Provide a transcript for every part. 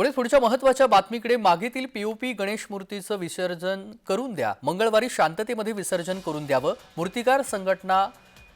पुढे पुढच्या महत्त्वाच्या बातमीकडे मागेतील पीओपी गणेश मूर्तीचं विसर्जन करून द्या. मंगळवारी शांततेमध्ये विसर्जन करून द्यावं. मूर्तिकार संघटना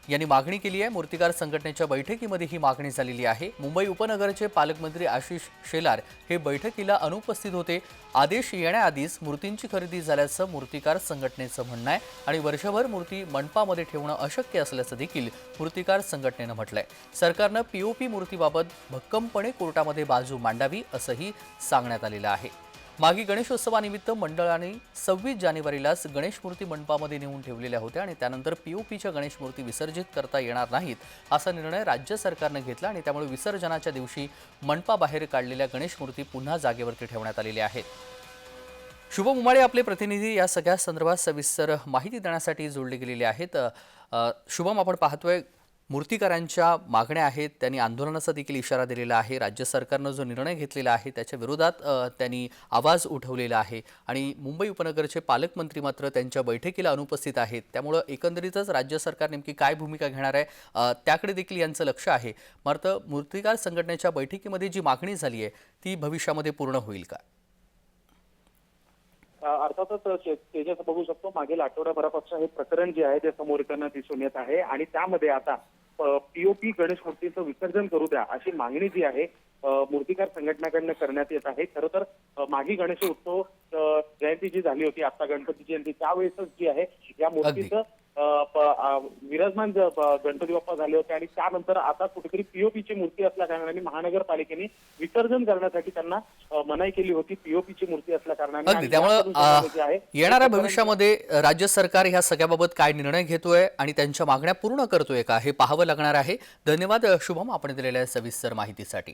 यांनी मागणी केली आहे. मूर्तिकार संघटनेच्या बैठकीमध्ये ही मागणी झालेली आहे. मुंबई उपनगरचे पालकमंत्री आशिष शेलार हे बैठकीला अनुपस्थित होते. आदेश येण्याआधीच मूर्तींची खरेदी झाल्याचं मूर्तिकार संघटनेचं म्हणणं आहे आणि वर्षभर मूर्ती मंडपामध्ये ठेवणं अशक्य असल्याचं देखील मूर्तिकार संघटनेनं म्हटलंय. सरकारनं पीओपी मूर्तीबाबत भक्कमपणे कोर्टामध्ये बाजू मांडावी असंही सांगण्यात आलेलं आहे. मागे गणेशोत्सवानिमित्त मंडळाने सव्वीस जानेवारीलाच गणेश मूर्ती मंडपामध्ये नेऊन ठेवलेल्या होत्या आणि त्यानंतर पीओपीच्या गणेश मूर्ती विसर्जित करता येणार नाहीत असा निर्णय राज्य सरकारनं घेतला आणि त्यामुळे विसर्जनाच्या दिवशी मंडपाबाहेर काढलेल्या गणेश मूर्ती पुन्हा जागेवरती ठेवण्यात आलेल्या आहेत. शुभम उमाळे आपले प्रतिनिधी या सगळ्या संदर्भात सविस्तर माहिती देण्यासाठी जोडले गेलेले आहेत. शुभम आपण पाहतोय मूर्तिकारांच्या मागण्या आहेत त्यांनी आंदोलनाचा देखील इशारा दिलेला आहे. राज्य सरकारनं जो निर्णय घेतलेला आहे त्याच्या विरोधात त्यांनी आवाज उठवलेला आहे. आणि मुंबई उपनगरचे पालकमंत्री मात्र त्यांच्या बैठकीला अनुपस्थित आहेत. त्यामुळं एकंदरीतच राज्य सरकार नेमकी काय भूमिका घेणार आहे त्याकडे देखील यांचं लक्ष आहे. मात्र मूर्तिकार संघटनेच्या बैठकीमध्ये जी मागणी झाली आहे ती भविष्यामध्ये पूर्ण होईल का? अर्थातच तेजस बघू शकतो मागील आठवड्याभरापासून हे प्रकरण जे आहे ते समोर येताना दिसून येत आहे. आणि त्यामध्ये आता पीओपी गणेश मूर्तीचं विसर्जन करू द्या अशी मागणी जी आहे मूर्तिकार संघटनाकडनं करण्यात येत आहे. खरं तर मागी गणेश उत्सव जयंती जी झाली होती आता गणपती जयंती त्यावेळेसच जी आहे या मूर्तीचं विराजमान गणपती बाप्पा झाले होते आणि त्यानंतर आता कुठेतरी पीओपीची मूर्ती असल्या कारणाने महानगरपालिकेने विसर्जन करण्यासाठी त्यांना मनाई केली होती पीओपीची मूर्ती असल्या कारणाने त्यामुळं येणाऱ्या भविष्यामध्ये राज्य सरकार ह्या सगळ्याबाबत काय निर्णय घेतोय आणि त्यांच्या मागण्या पूर्ण करतोय का हे पाहावं लागणार आहे. धन्यवाद शुभम आपण दिलेल्या सविस्तर माहितीसाठी.